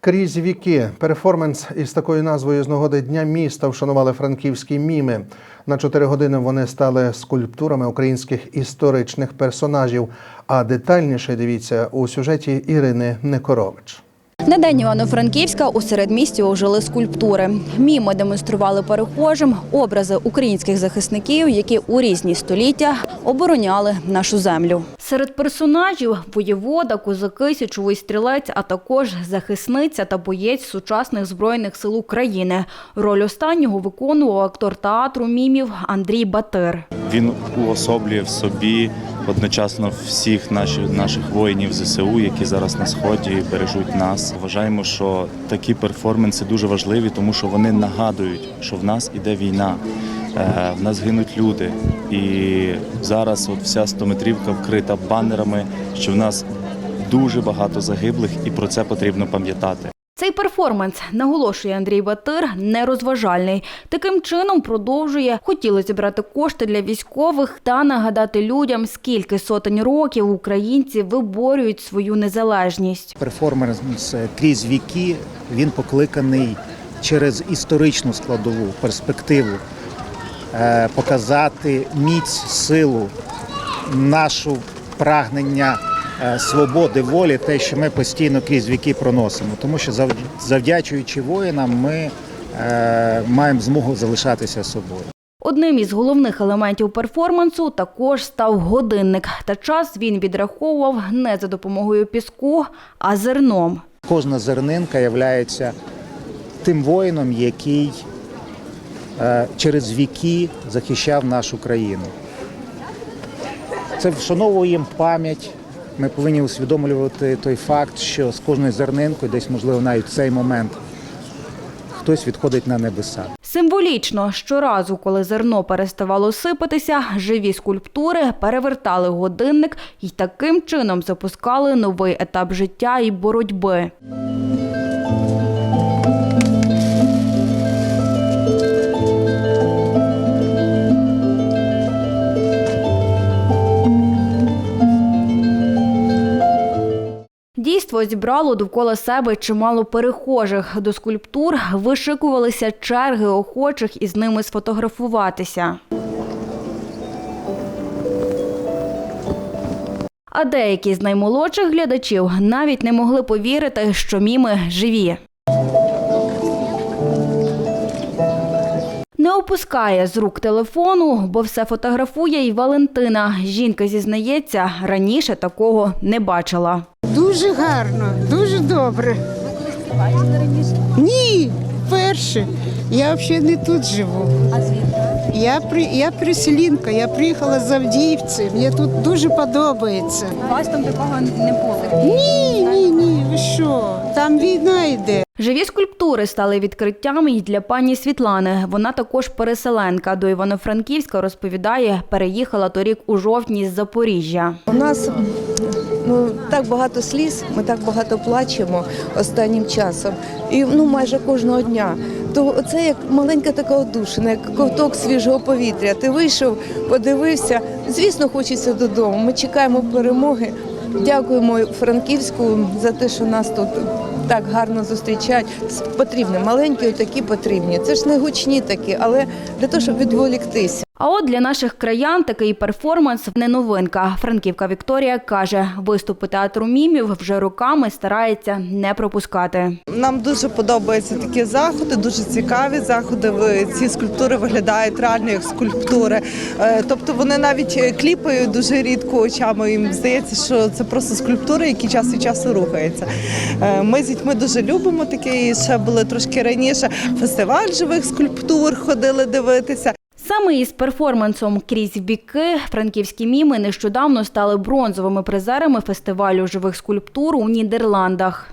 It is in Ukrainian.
Крізь віки перформанс із такою назвою з нагоди Дня міста вшанували франківські міми. На чотири години вони стали скульптурами українських історичних персонажів. А детальніше дивіться у сюжеті Ірини Некорович. На день Івано-Франківська у середмісті ожили скульптури. Міми демонстрували перехожим образи українських захисників, які у різні століття обороняли нашу землю. Серед персонажів воєвода, козаки, січовий стрілець, а також захисниця та боєць сучасних збройних сил України. Роль останнього виконував актор театру мімів Андрій Батир. Він уособлює в собі одночасно всіх наших, наших воїнів ЗСУ, які зараз на сході бережуть нас. Вважаємо, що такі перформанси дуже важливі, тому що вони нагадують, що в нас іде війна. е, В нас гинуть люди, і зараз от вся стометрівка вкрита банерами, що в нас дуже багато загиблих, і про це потрібно пам'ятати. Цей перформанс, наголошує Андрій Батир, нерозважальний. Таким чином продовжує хотіли зібрати кошти для військових та нагадати людям, скільки сотень років українці виборюють свою незалежність. Перформанс крізь віки він покликаний через історичну складову перспективу е, показати міць, силу, нашу прагнення свободи, волі, те, що ми постійно крізь віки проносимо. Тому що зав- завдячуючи воїнам, ми е, маємо змогу залишатися собою. Одним із головних елементів перформансу також став годинник. Та час він відраховував не за допомогою піску, а зерном. Кожна зернинка є тим воїном, який е, через віки захищав нашу країну. Це вшановує їм пам'ять. Ми повинні усвідомлювати той факт, що з кожною зернинкою, десь, можливо, навіть в цей момент хтось відходить на небеса. Символічно, щоразу, коли зерно переставало сипатися, живі скульптури перевертали годинник і таким чином запускали новий етап життя і боротьби. Дійство зібрало довкола себе чимало перехожих. До скульптур вишикувалися черги охочих із ними сфотографуватися. А деякі з наймолодших глядачів навіть не могли повірити, що міми живі. Не опускає з рук телефону, бо все фотографує і Валентина. Жінка зізнається, раніше такого не бачила. Дуже гарно, дуже добре. Ні, перше. Я взагалі не тут живу. Я при я переселінка, я приїхала з Авдіївці. Мені тут дуже подобається. У вас там такого не було. Ні, ні, ні. Ви що? Там війна йде. Живі скульптури стали відкриттям і для пані Світлани. Вона також переселенка. До Івано-Франківська розповідає, переїхала торік у жовтні з Запоріжжя. У нас ну так багато сліз, ми так багато плачемо останнім часом, і ну майже кожного дня. То це як маленька така одушина, як ковток свіжого повітря. Ти вийшов, подивився. Звісно, хочеться додому. Ми чекаємо перемоги. Дякуємо Франківську за те, що нас тут так гарно зустрічають. Потрібні маленькі, такі потрібні. Це ж не гучні такі, але для того, щоб відволіктися. А от для наших краян такий перформанс не новинка. Франківка Вікторія каже, виступи театру мімів вже роками старається не пропускати. Нам дуже подобаються такі заходи, дуже цікаві заходи. Ці скульптури виглядають реально як скульптури. Е, Тобто вони навіть е, кліпають дуже рідко очами. Їм здається, що це просто скульптури, які час від часу рухаються. Е, Ми з дітьми дуже любимо таке. Ще були трошки раніше. Фестиваль живих скульптур ходили дивитися. Саме із перформансом крізь віки франківські міми нещодавно стали бронзовими призерами фестивалю живих скульптур у Нідерландах.